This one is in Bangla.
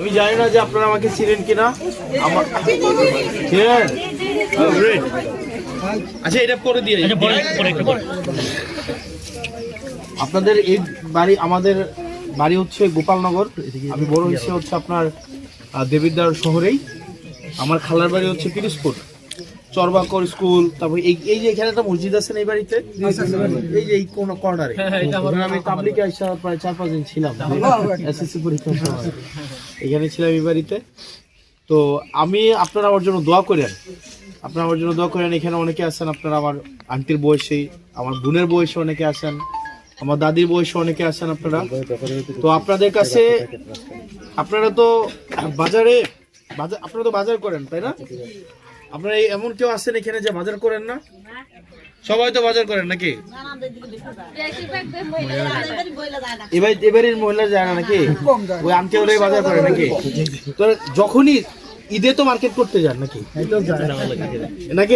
আমি জানি না যে আপনারা আমাকে চিনেন কিনা। আমার চিনেন? আচ্ছা এটা করে দিয়ে আচ্ছা আপনাদের এই বাড়ি আমাদের বাড়ি হচ্ছে গোপালনগর। আমি বড় হিসেবে হচ্ছে আপনার দেবীদার দেবিদ্বার শহরেই। আমার খালার বাড়ি হচ্ছে পিরিসপুর। চরবাকর স্কুল তারপর এই এই যে এখানে একটা মসজিদ আছে এই বাড়িতে? এই যে এই কোন কর্নারে আমি তাবলিকে আসা প্রায় চার পাঁচ দিন ছিলাম। এসএসসি পরীক্ষার সময় এখানে ছিলাম এই বাড়িতে। তো আমি আপনারা আমার জন্য দোয়া করেন। আপনারা আমার জন্য দোয়া করেন। এখানে অনেকে আছেন আপনারা আমার আন্টির বয়সে আমার বোনের বয়সে অনেকে আছেন আমার দাদির বয়সে অনেকে আছেন আপনারা। তো আপনাদের কাছে আপনারা তো বাজারে বাজার আপনারা তো বাজার করেন তাই না? আপনারা এমন কেউ আসছেন এখানে যে বাজার করেন না? সবাই তো বাজার করেন নাকি? এবার এবারের মহিলা যায় না নাকি? ওই আমকে ওরাই বাজার করে নাকি? তো যখনই ঈদে তো মার্কেট করতে যান নাকি? নাকি